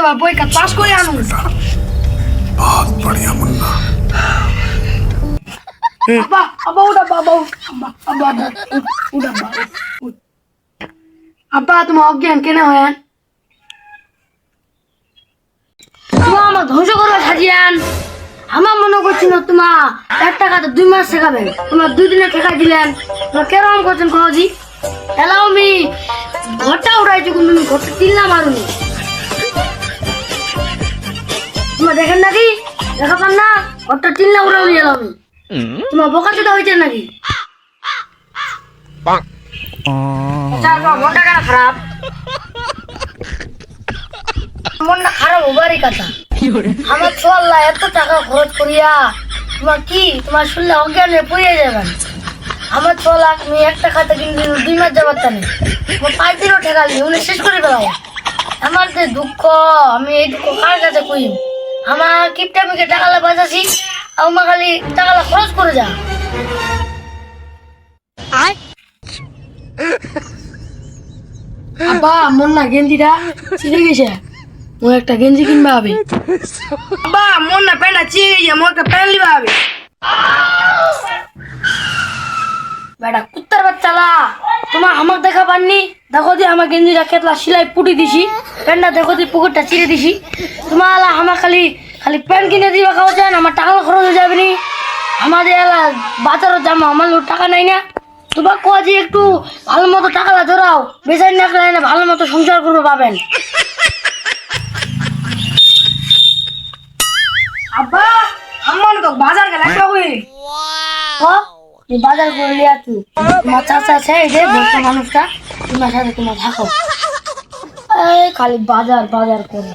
দেবা পরীক্ষা পাস করে আনো বহুত বড়িয়া মুন্না। আব্বা আব্বা বাবা আব্বা আব্বা বাবা আব্বা তোমার অজ্ঞান কেন হয় তোমার আমার ধ্বংস করবে সাজিয়ান আমার মনে করছি তোমার এক টাকাতে দুই মাস শেখাবেন তোমার দুই দিনে ঠেকা দিলেন তোমার কেরম করছেন খজি এলাও আমি ঘরটা উড়াইছো কিন্তু তুমি ঘরটা দিল না মারুনি। দেখেন নাকি? দেখা পান না? ঘরটা তিল্লা উড়াউনি এলাও আমি। তোমার বোকা চোদা হয়েছে নাকি? আচ্ছা, মনটা কেন খারাপ? মনটা খারাপ হবারই কথা। আমার এত টাকা খরচ করিয়া তোমার কি? তোমার শুনলে অজ্ঞানে পড়িয়ে যাবেন। আমার ছ লাখ আমি একটা খাতা কিন্তু দুই মাস যাবার পাঁচ দিনও ঠেকালি উনি শেষ করে ফেলাও। আমার যে দুঃখ আমি এই দুঃখ কার কাছে কই আমার কিপটা মিকে টাকালা বাঁচাছি আমার খালি টাকালা খরচ করে যা। আব্বা মন না গেঞ্জিটা ছিঁড়ে গেছে। ও একটা গেঞ্জি কিনবা হবে। আব্বা মন না প্যান্টটা ছিঁড়ে গেছে মোর একটা প্যান্ট লিবা হবে। বেটা কুত্তার বাচ্চালা। আমার দেখা পাননি। দেখো দি আমার গেঞ্জিটা কেতলা সিলাই পুটি দিছি প্যান্টটা দেখো দি পুকুরটা চিরে দিছি। তোমার আলা আমার খালি খালি প্যান্ট কিনে দিবা খাওয়া যায় আমার টাকা খরচ হয়ে যাবে নি। আমাদের এলা বাজারও জামা আমার টাকা নাই না। তোমার কোয়া যে একটু ভালো মতো টাকাটা ধরাও বেচারি না গেলে না ভালো মতো সংসার করবে পাবেন। আব্বা আমার তো বাজার গেলে একটা হই ও বাজার করে লিয়া তুই। তোমার চাচা আছে, এই যে বলছে মানুষটা, তোমার সাথে তোমার থাকো। এই খালি বাজার বাজার করে।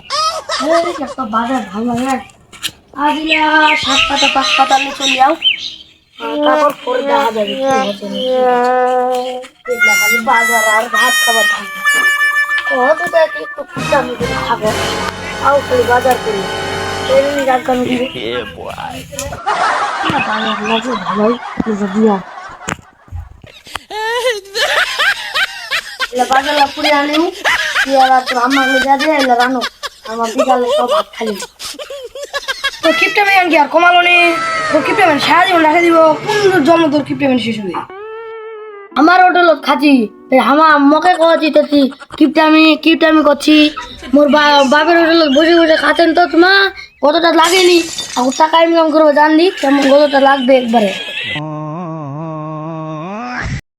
একটা বাজার ভালো লাগে। আজ সাত পাতা, পাঁচ পাতা নিয়ে চলে যাও। বাজার আর ভাত খাবার থাকবে। কত একটু আমি খাব। খালি বাজার করি আমার লে যা দে এলা রানো আমার বিকালে সব ভাত খালি তো কিপটা কি আর কমালো নি তো কিপটা সারা জীবন রাখে দিব কোন জন্ম তোর কিপটা শেষ হোটেল খাচ্ছি আমার মকে তেছি কিপটা আমি কিপটা আমি করছি মোর বাপের হোটেল বসে বসে খাচ্ছেন তো তোমার কতটা লাগেনি আর টাকা ইনকাম করব জানলি কেমন কতটা লাগবে একবারে।